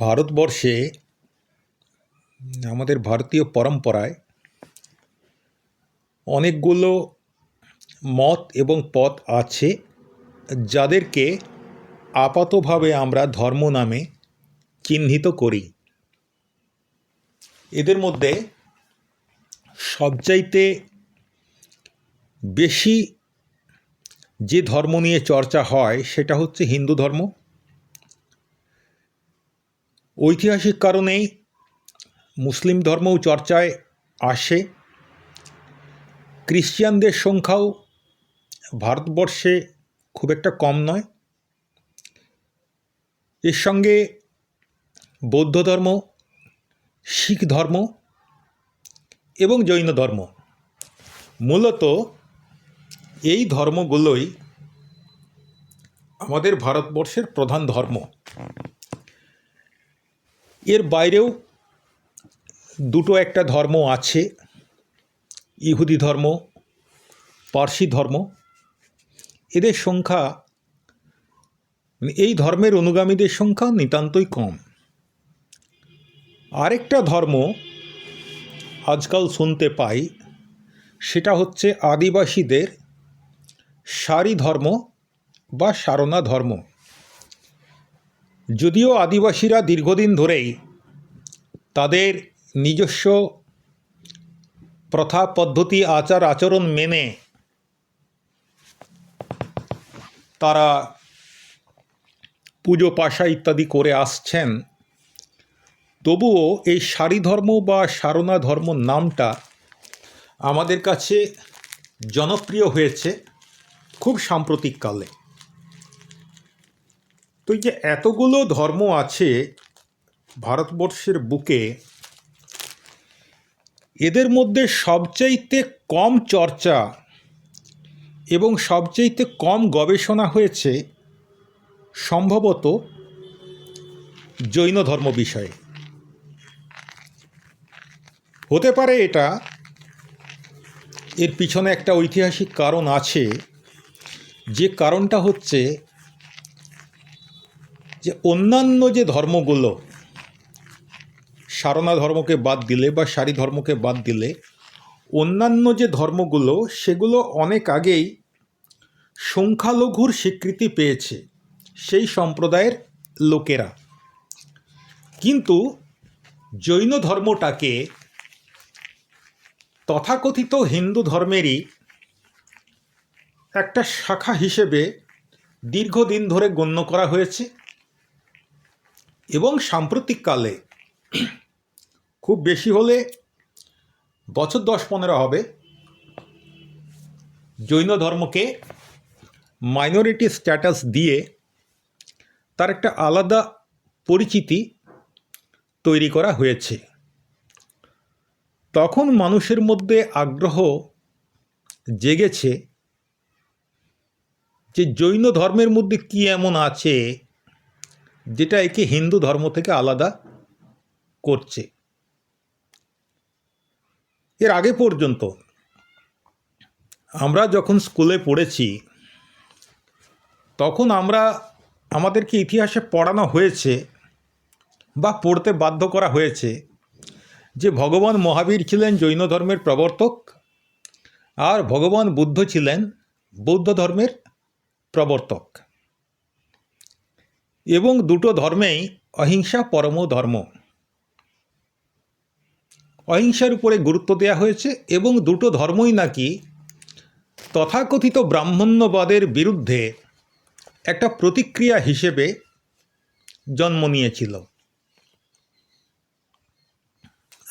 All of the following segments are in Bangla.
ভারতবর্ষে আমাদের ভারতীয় পরম্পরায় অনেকগুলো মত এবং পথ আছে যাদেরকে আপাতভাবে আমরা ধর্ম নামে চিহ্নিত করি। এদের মধ্যে সবচাইতে বেশি যে ধর্ম নিয়ে চর্চা হয় সেটা হচ্ছে হিন্দু ধর্ম। ঐতিহাসিক কারণেই মুসলিম ধর্মও চর্চায় আসে। ক্রিশ্চিয়ানদের সংখ্যাও ভারতবর্ষে খুব একটা কম নয়। এর সঙ্গে বৌদ্ধ ধর্ম, শিখ ধর্ম এবং জৈন ধর্ম। মূলত এই ধর্মগুলোই আমাদের ভারতবর্ষের প্রধান ধর্ম। এর বাইরেও দুটো একটা ধর্ম আছে, ইহুদি ধর্ম, পার্সি ধর্ম। এদের সংখ্যা, এই ধর্মের অনুগামীদের সংখ্যা নিতান্তই কম। আরেকটা ধর্ম আজকাল শুনতে পাই, সেটা হচ্ছে আদিবাসীদের সারি ধর্ম বা সারনা ধর্ম। যদিও আদিবাসীরা দীর্ঘদিন ধরেই তাদের নিজস্ব প্রথা, পদ্ধতি, আচার, আচরণ মেনে তারা পুজো, পাশা ইত্যাদি করে আসছেন, তবুও এই সারি ধর্ম বা সারণা ধর্ম নামটা আমাদের কাছে জনপ্রিয় হয়েছে খুব সাম্প্রতিককালে। তো যে এতগুলো ধর্ম আছে ভারতবর্ষের বুকে, এদের মধ্যে সবচাইতে কম চর্চা এবং সবচাইতে কম গবেষণা হয়েছে সম্ভবত জৈন ধর্ম বিষয়ে। হতে পারে এটা, এর পিছনে একটা ঐতিহাসিক কারণ আছে, যে কারণটা হচ্ছে যে অন্যান্য যে ধর্মগুলো, সারণা ধর্মকে বাদ দিলে বা সারি ধর্মকে বাদ দিলে, অন্যান্য যে ধর্মগুলো, সেগুলো অনেক আগেই সংখ্যালঘুর স্বীকৃতি পেয়েছে সেই সম্প্রদায়ের লোকেরা। কিন্তু জৈন ধর্মটাকে তথাকথিত হিন্দু ধর্মেরই একটা শাখা হিসেবে দীর্ঘদিন ধরে গণ্য করা হয়েছে। এবং সাম্প্রতিককালে খুব বেশি হলে বছর দশ পনেরো হবে, জৈন ধর্মকে মাইনরিটি স্ট্যাটাস দিয়ে তার একটা আলাদা পরিচিতি তৈরি করা হয়েছে। তখন মানুষের মধ্যে আগ্রহ জেগেছে যে জৈন ধর্মের মধ্যে কি এমন আছে যেটা একে হিন্দু ধর্ম থেকে আলাদা করছে। এর আগে পর্যন্ত আমরা যখন স্কুলে পড়েছি, তখন আমরা আমাদেরকে ইতিহাসে পড়ানো হয়েছে বা পড়তে বাধ্য করা হয়েছে যে ভগবান মহাবীর ছিলেন জৈন ধর্মের প্রবর্তক আর ভগবান বুদ্ধ ছিলেন বৌদ্ধ ধর্মের প্রবর্তক। এবং দুটো ধর্মেই অহিংসা পরম ধর্ম। অহিংসার উপরে গুরুত্ব দেওয়া হয়েছে এবং দুটো ধর্মই নাকি তথাকথিত ব্রাহ্মণ্যবাদের বিরুদ্ধে একটা প্রতিক্রিয়া হিসেবে জন্ম নিয়েছিল।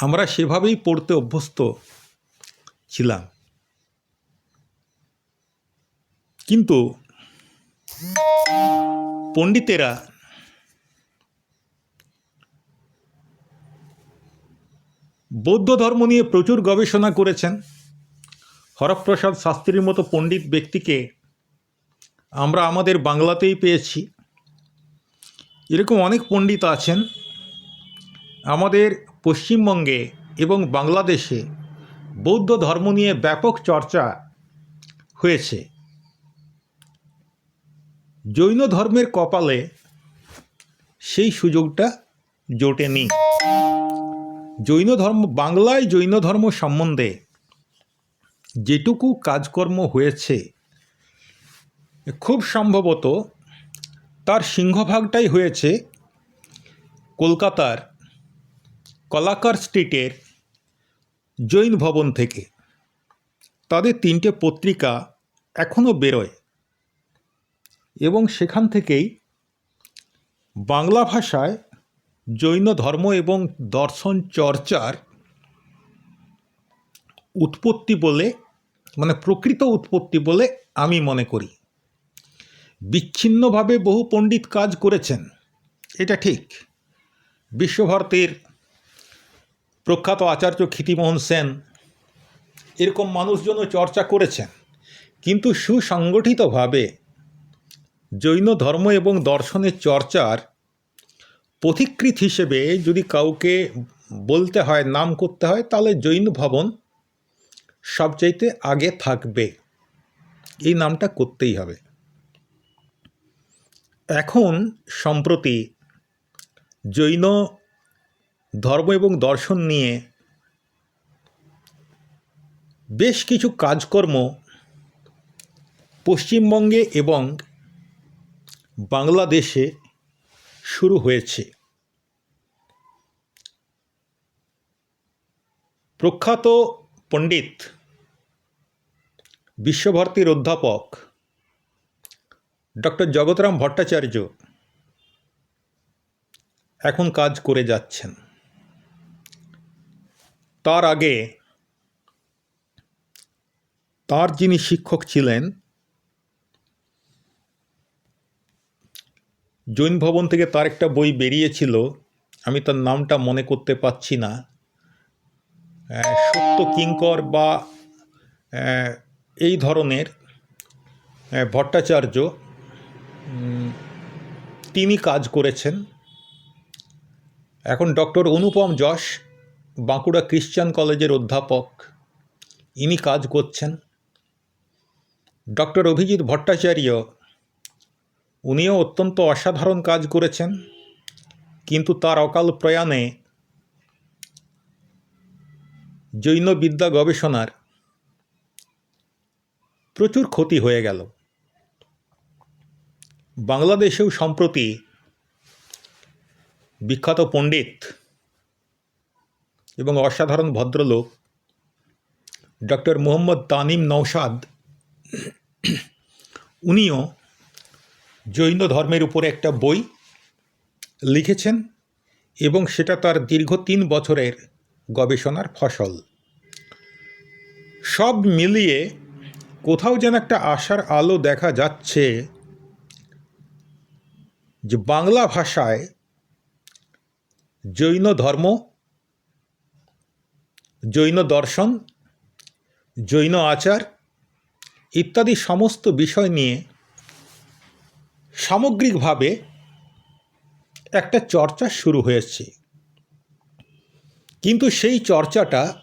আমরা সেভাবেই পড়তে অভ্যস্ত ছিলাম। কিন্তু পণ্ডিতেরা বৌদ্ধ ধর্ম নিয়ে প্রচুর গবেষণা করেছেন। হরপ্রসাদ শাস্ত্রীর মতো পণ্ডিত ব্যক্তিকে আমরা আমাদের বাংলাতেই পেয়েছি। এরকম অনেক পণ্ডিত আছেন। আমাদের পশ্চিমবঙ্গে এবং বাংলাদেশে বৌদ্ধ ধর্ম নিয়ে ব্যাপক চর্চা হয়েছে। জৈন ধর্মের কপালে সেই সুযোগটা জোটেনি। জৈন ধর্ম, বাংলায় জৈন ধর্ম সম্বন্ধে যেটুকু কাজকর্ম হয়েছে, খুব সম্ভবত তার সিংহভাগটাই হয়েছে কলকাতার কলাকার স্ট্রিটের জৈন ভবন থেকে। তাদের তিনটে পত্রিকা এখনও বেরোয়। এবং সেখান থেকেই বাংলা ভাষায় জৈন ধর্ম এবং দর্শন চর্চার উৎপত্তি বলে মানে প্রকৃত উৎপত্তি বলে আমি মনে করি। বিচ্ছিন্নভাবে বহু পণ্ডিত কাজ করেছেন, এটা ঠিক। বিশ্বভারতীর প্রখ্যাত আচার্য ক্ষিতিমোহন সেন এরকম মানুষজনও চর্চা করেছেন, কিন্তু সুসংগঠিতভাবে জৈন ধর্ম এবং দর্শনের চর্চার পথিকৃত হিসেবে যদি কাউকে বলতে হয়, নাম করতে হয়, তাহলে জৈন ভবন সবচাইতে আগে থাকবে। এই নামটা করতেই হবে। এখন সম্প্রতি জৈন ধর্ম এবং দর্শন নিয়ে বেশ কিছু কাজকর্ম পশ্চিমবঙ্গে এবং বাংলাদেশে শুরু হয়েছে। প্রখ্যাত পণ্ডিত, বিশ্বভারতীর অধ্যাপক ডক্টর জগতরাম ভট্টাচার্য এখন কাজ করে যাচ্ছেন। তার আগে তার যিনি শিক্ষক ছিলেন জৈন ভবন থেকে তার একটা বই বেরিয়েছিল, আমি তার নামটা মনে করতে পারছি না। সত্য কিঙ্কর বা এই ধরনের ভট্টাচার্য তিনি কাজ করেছেন। এখন ডক্টর অনুপম যশ, বাঁকুড়া ক্রিশ্চান কলেজের অধ্যাপক, ইনি কাজ করছেন। ডক্টর অভিজিৎ ভট্টাচার্য উনিও অত্যন্ত অসাধারণ কাজ করেছেন, কিন্তু তার অকাল প্রয়াণে জৈন বিদ্যা গবেষণার প্রচুর ক্ষতি হয়ে গেল। বাংলাদেশেও সম্প্রতি বিখ্যাত পণ্ডিত এবং অসাধারণ ভদ্রলোক ডক্টর মোহাম্মদ তানিম নৌসাদ উনিও জৈন ধর্মের উপরে একটা বই লিখেছেন এবং সেটা তার দীর্ঘ তিন বছরের গবেষণার ফসল। সব মিলিয়ে কোথাও যেন একটা আশার আলো দেখা যাচ্ছে যে বাংলা ভাষায় জৈন ধর্ম, জৈন দর্শন, জৈন আচার ইত্যাদি সমস্ত বিষয় নিয়ে সামগ্রিকভাবে একটা চর্চা শুরু হয়েছে। কিন্তু সেই চর্চাটা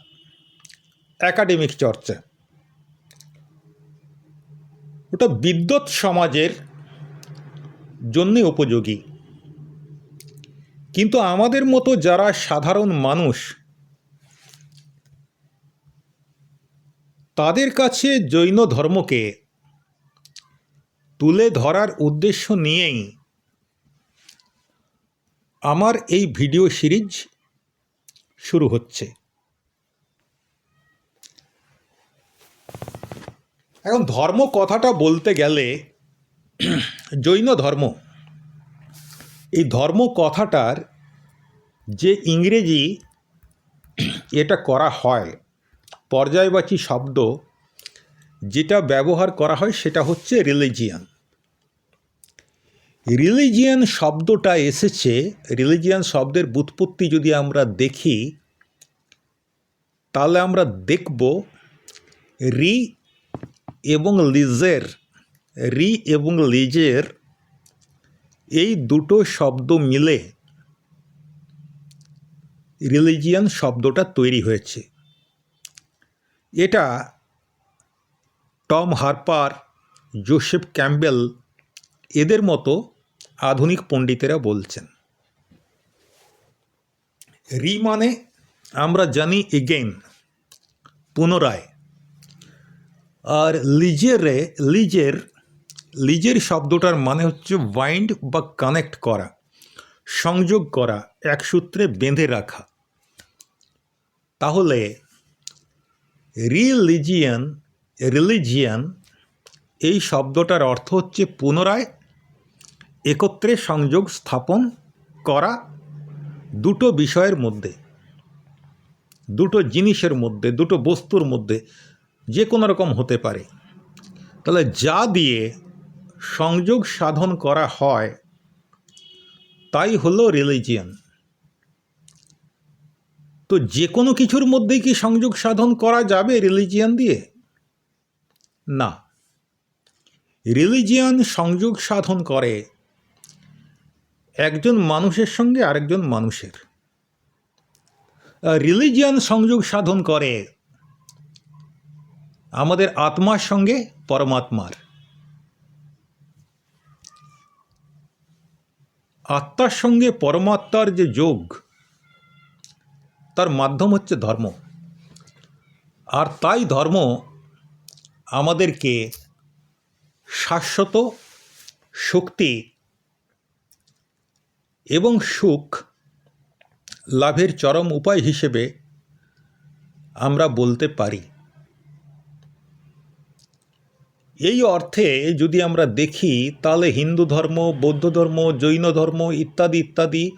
একাডেমিক চর্চা। ওটা বিদ্যুৎ সমাজের জন্যে উপযোগী। কিন্তু আমাদের মতো যারা সাধারণ মানুষ, তাদের কাছে জৈন ধর্মকে তুলে ধরার উদ্দেশ্য নিয়েই আমার এই ভিডিও সিরিজ শুরু হচ্ছে। এখন ধর্ম কথাটা বলতে গেলে জৈন ধর্ম, এই ধর্ম কথাটার যে ইংরেজি এটা করা হয়, পর্যায়বাচী শব্দ যেটা ব্যবহার করা হয় সেটা হচ্ছে রিলিজিয়ান রিলিজিয়ান শব্দটা এসেছে। রিলিজিয়ান শব্দের বুৎপত্তি যদি আমরা দেখি, তাহলে আমরা দেখব রি এবং লিজের, রি এবং লিজের এই দুটো শব্দ মিলে রিলিজিয়ান শব্দটা তৈরি হয়েছে। এটা টম হারপার, জোসেফ ক্যাম্বেল এদের মতো আধুনিক পণ্ডিতেরা বলছেন। রি মানে আমরা জানি এগেইন পুনরায়। আর লিজেরে, লিজের লিজের শব্দটার মানে হচ্ছে ওয়াইন্ড বা কানেক্ট করা, সংযোগ করা, এক সূত্রে বেঁধে রাখা। তাহলে রিলিজিয়ান রিলিজিয়ান এই শব্দটার অর্থ হচ্ছে পুনরায় একত্রে সংযোগ স্থাপন করা দুটো বিষয়ের মধ্যে, দুটো জিনিসের মধ্যে, দুটো বস্তুর মধ্যে যে কোনো রকম হতে পারে। তাহলে যা দিয়ে সংযোগ সাধন করা হয়, তাই হলো রিলিজিয়ান তো যে কোনো কিছুর মধ্যে কি সংযোগ সাধন করা যাবে রিলিজিয়ান দিয়ে? না। রিলিজিয়ান সংযোগ সাধন করে একজন মানুষের সঙ্গে আরেকজন মানুষের। রিলিজিয়ান সংযোগ সাধন করে আমাদের আত্মার সঙ্গে পরমাত্মার। আত্মার সঙ্গে পরমাত্মার যে যোগ, তার মাধ্যম হচ্ছে ধর্ম। আর তাই ধর্ম আমাদেরকে শাশ্বত শক্তি এবং সুখ লাভের চরম উপায় হিসেবে আমরা বলতে পারি। এই অর্থে যদি আমরা দেখি, তাহলে হিন্দু ধর্ম, বৌদ্ধ ধর্ম, জৈন ধর্ম ইত্যাদি ইত্যাদি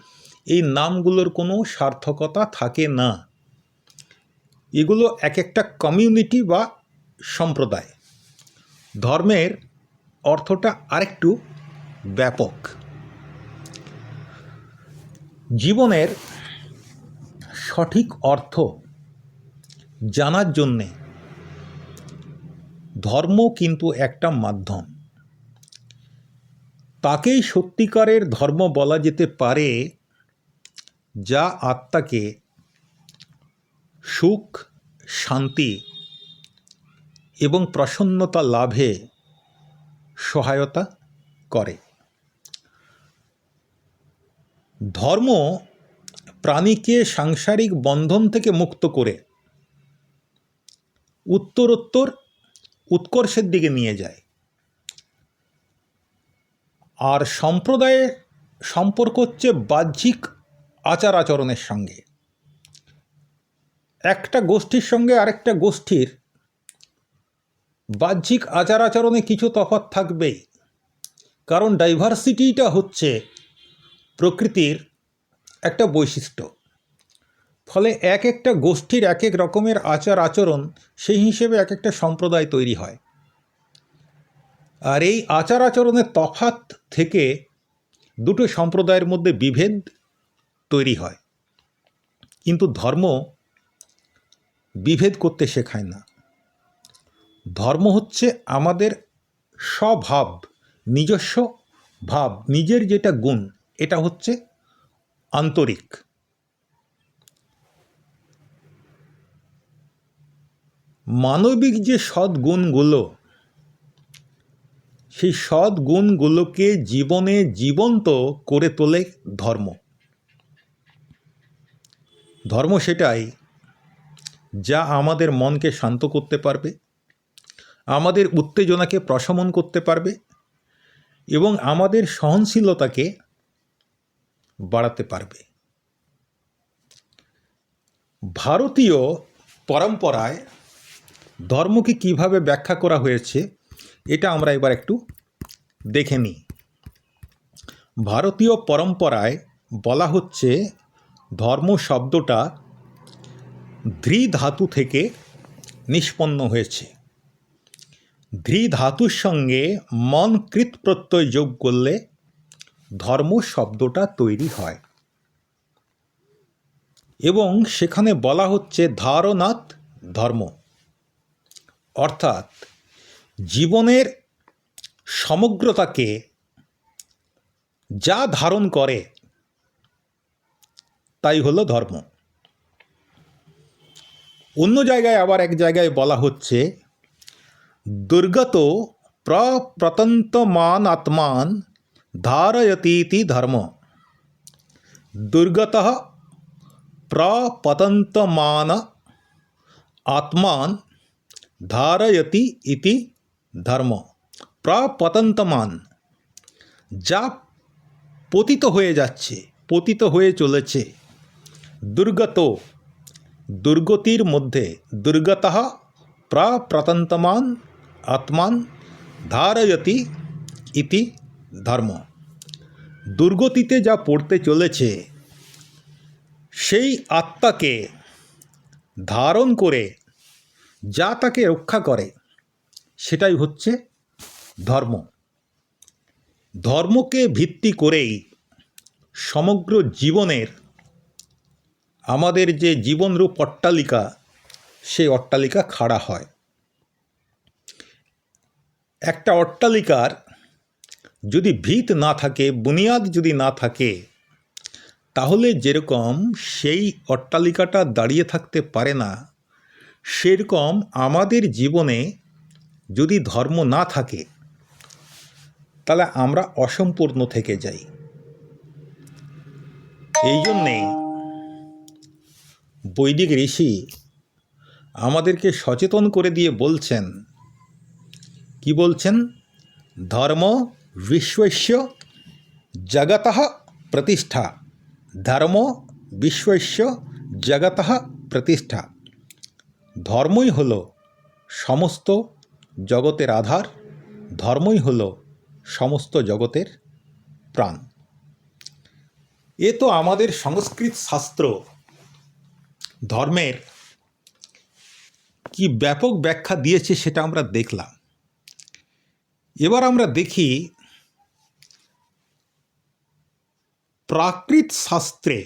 এই নামগুলোর কোনো সার্থকতা থাকে না। এগুলো এক একটা কমিউনিটি বা সম্প্রদায়। ধর্মের অর্থটা আরেকটু ব্যাপক। জীবনের সঠিক অর্থ জানার জন্যে ধর্ম কিন্তু একটা মাধ্যম। তাকেই সত্যিকারের ধর্ম বলা যেতে পারে যা আত্মাকে সুখ, শান্তি এবং প্রসন্নতা লাভে সহায়তা করে। ধর্ম প্রাণীকে সাংসারিক বন্ধন থেকে মুক্ত করে উত্তরোত্তর উৎকর্ষের দিকে নিয়ে যায়। আর সম্প্রদায়ের সম্পর্ক হচ্ছে বাহ্যিক আচার আচরণের সঙ্গে। একটা গোষ্ঠীর সঙ্গে আরেকটা গোষ্ঠীর বাহ্যিক আচার আচরণে কিছু তফাৎ থাকবেই। কারণ ডাইভার্সিটিটা হচ্ছে প্রকৃতির একটা বৈশিষ্ট্য। ফলে এক একটা গোষ্ঠীর এক এক রকমের আচার আচরণ সেই হিসেবে এক একটা সম্প্রদায় তৈরি হয়। আর এই আচার আচরণের তফাৎ থেকে দুটো সম্প্রদায়ের মধ্যে বিভেদ তৈরি হয়। কিন্তু ধর্ম বিভেদ করতে শেখায় না। ধর্ম হচ্ছে আমাদের স্বভাব, নিজস্ব ভাব, নিজের যেটা গুণ এটা হচ্ছে আন্তরিক। মানবিক যে সদ্গুণগুলো সেই সদ্গুণগুলোকে জীবনে জীবন্ত করে তোলে ধর্ম। ধর্ম সেটাই যা আমাদের মনকে শান্ত করতে পারবে, আমাদের উত্তেজনাকে প্রশমন করতে পারবে এবং আমাদের সহনশীলতাকে বাড়াতে পারবে। ভারতীয় পরম্পরায় ধর্মকে কীভাবে ব্যাখ্যা করা হয়েছে, এটা আমরা এবার একটু দেখে নিই। ভারতীয় পরম্পরায় বলা হচ্ছে, ধর্ম শব্দটা ধ্রি ধাতু থেকে নিষ্পন্ন হয়েছে। ধ্রি ধাতুর সঙ্গে মন কৃত প্রত্যয় যোগ করলে ধর্ম শব্দটা তৈরি হয়। এবং সেখানে বলা হচ্ছে ধারনাথ ধর্ম। অর্থাৎ জীবনের সমগ্রতাকে যা ধারণ করে, তাই হলো ধর্ম। অন্য জায়গায় আবার এক জায়গায় বলা হচ্ছে, দুর্গত প্রপ্রতন্তমান আত্মান ধারয়তীতি ধর্ম দুর্গত প্রপতন্তমান আত্মান ধারয়তি ইতি ধর্ম প্রপতন্তমান যা পতিত হয়ে যাচ্ছে, পতিত হয়ে চলেছে। দুর্গত, দুর্গতির মধ্যে, দুর্গত প্রপ্রতন্তমান, আত্মান ধারয়তি ইতি ধর্ম। দুর্গতিতে যা পড়তে চলেছে, সেই আত্মাকে ধারণ করে যা তাকে রক্ষা করে, সেটাই হচ্ছে ধর্ম। ধর্মকে ভিত্তি করেই সমগ্র জীবনের আমাদের যে জীবনরূপ অট্টালিকা, সেই অট্টালিকা খাড়া হয়। একটা অট্টালিকার যদি ভিত না থাকে, বুনিয়াদ যদি না থাকে, তাহলে যেরকম সেই অট্টালিকাটা দাঁড়িয়ে থাকতে পারে না, সেরকম আমাদের জীবনে যদি ধর্ম না থাকে, তাহলে আমরা অসম্পূর্ণ থেকে যাই। এই জন্যে বৈদিক ঋষি আমাদেরকে সচেতন করে দিয়ে বলছেন, কি বলছেন? ধর্ম বিশ্বস্য জগত প্রতিষ্ঠা ধর্ম বিশ্বস্য জগত প্রতিষ্ঠা ধর্মই হল সমস্ত জগতের আধার ধর্মই হল সমস্ত জগতের প্রাণ এ তো আমাদের সংস্কৃত শাস্ত্র। ধর্মের কি ব্যাপক ব্যাখ্যা দিয়েছে সেটা আমরা দেখলাম। এবার আমরা দেখি প্রাকৃত শাস্ত্রে